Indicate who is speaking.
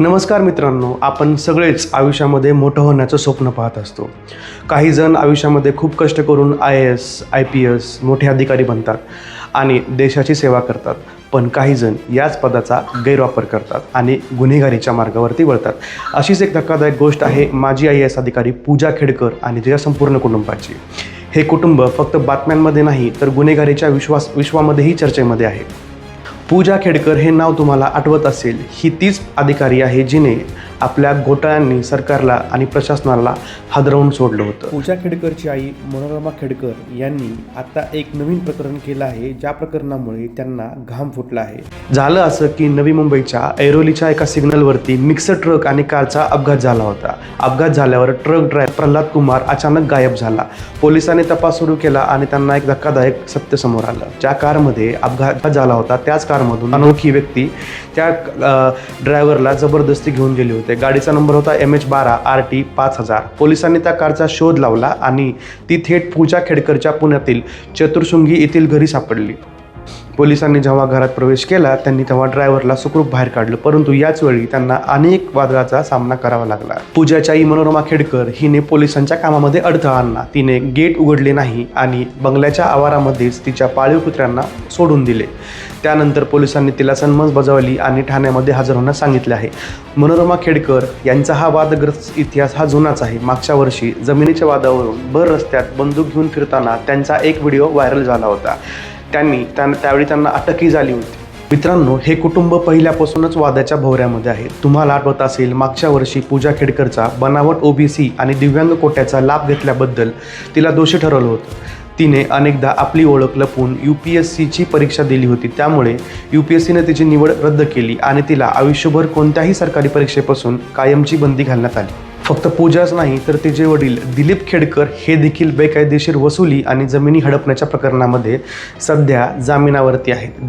Speaker 1: नमस्कार मित्रांनो आपण सगळेच आयुष्यामध्ये मोठं होण्याचं स्वप्न पाहत असतो. काही जण आयुष्यामध्ये खूप कष्ट करून I A S I P S मोठे अधिकारी बनतात आणि देशाची सेवा करतात. पण काही जण याच पदाचा गैरवापर करतात आणि गुन्हेगारीच्या मार्गावरती वळतात. अशीच एक धक्कादायक गोष्ट आहे माजी आय एस अधिकारी पूजा खेडकर आणि तिच्या संपूर्ण कुटुंबाची. हे कुटुंब फक्त बातम्यांमध्ये नाही तर गुन्हेगारीच्या विश्वास विश्वामध्येही चर्चेमध्ये आहे. पूजा खेडकर हे नाव तुम्हाला आठवत असेल. ही तीच अधिकारी आहे जिने आपल्या घोटाळ्यांनी सरकारला आणि प्रशासनाला हादरवून सोडलं होतं. पूजा खेडकरची आई मनोरमा खेडकर यांनी आता एक नवीन प्रकरण केलं आहे ज्या प्रकरणामुळे त्यांना घाम फुटला आहे. झालं असं की नवी मुंबईच्या ऐरोलीच्या एका सिग्नलवरती मिक्सर ट्रक आणि कारचा अपघात झाला होता. अपघात झाल्यावर ट्रक ड्रायव्हर प्रल्हाद कुमार अचानक गायब झाला. पोलिसांनी तपास सुरू केला आणि त्यांना एक धक्कादायक सत्य समोर आलं. ज्या कारमध्ये अपघात झाला होता त्याच कारमधून अनोखी व्यक्ती त्या ड्रायव्हरला जबरदस्ती घेऊन गेली होते. गाडीचा नंबर होता एम एच बारा आर टी पाच हजार. पोलिसांनी त्या कारचा शोध लावला आणि ती थेट पूजा खेडकरच्या पुण्यातील चतुर्शृंगी येथील घरी सापडली. पोलिसांनी जेव्हा घरात प्रवेश केला त्यांनी तेव्हा ड्रायव्हरला सुखरूप बाहेर काढलं. परंतु याच वेळी त्यांना अनेक वादळाचा सामना करावा लागला. पूजाच्या आई मनोरमा खेडकर हिने पोलिसांच्या कामामध्ये अडथळा आणला. तिने गेट उघडले नाही आणि बंगल्याच्या आवारामध्येच तिच्या पाळीव कुत्र्यांना सोडून दिले. त्यानंतर पोलिसांनी तिला सन्मस बजावली आणि ठाण्यामध्ये हजर होण्यास सांगितले आहे. मनोरमा खेडकर यांचा हा वादग्रस्त इतिहास हा जुनाच आहे. मागच्या वर्षी जमिनीच्या वादावरून भर रस्त्यात बंदूक घेऊन फिरताना त्यांचा एक व्हिडिओ व्हायरल झाला होता. त्यांनी त्यां त्यावेळी त्यांना अटकही झाली होती. मित्रांनो हे कुटुंब पहिल्यापासूनच वादाच्या भोवऱ्यामध्ये आहे. तुम्हाला आठवत असेल मागच्या वर्षी पूजा खेडकरचा बनावट ओबीसी आणि दिव्यांग कोट्याचा लाभ घेतल्याबद्दल तिला दोषी ठरवलं होतं. तिने अनेकदा आपली ओळख लपवून यू पी एस सीची परीक्षा दिली होती. त्यामुळे यू पी एस सीने तिची निवड रद्द केली आणि तिला आयुष्यभर कोणत्याही सरकारी परीक्षेपासून कायमची बंदी घालण्यात आली. फक्त पूजाच नाही तर तिचे वडील दिलीप खेडकर हे देखील बेकायदेशीर वसुली आणि जमिनी हडपण्याच्या प्रकरणामध्ये सध्या जामिनावरती आहेत.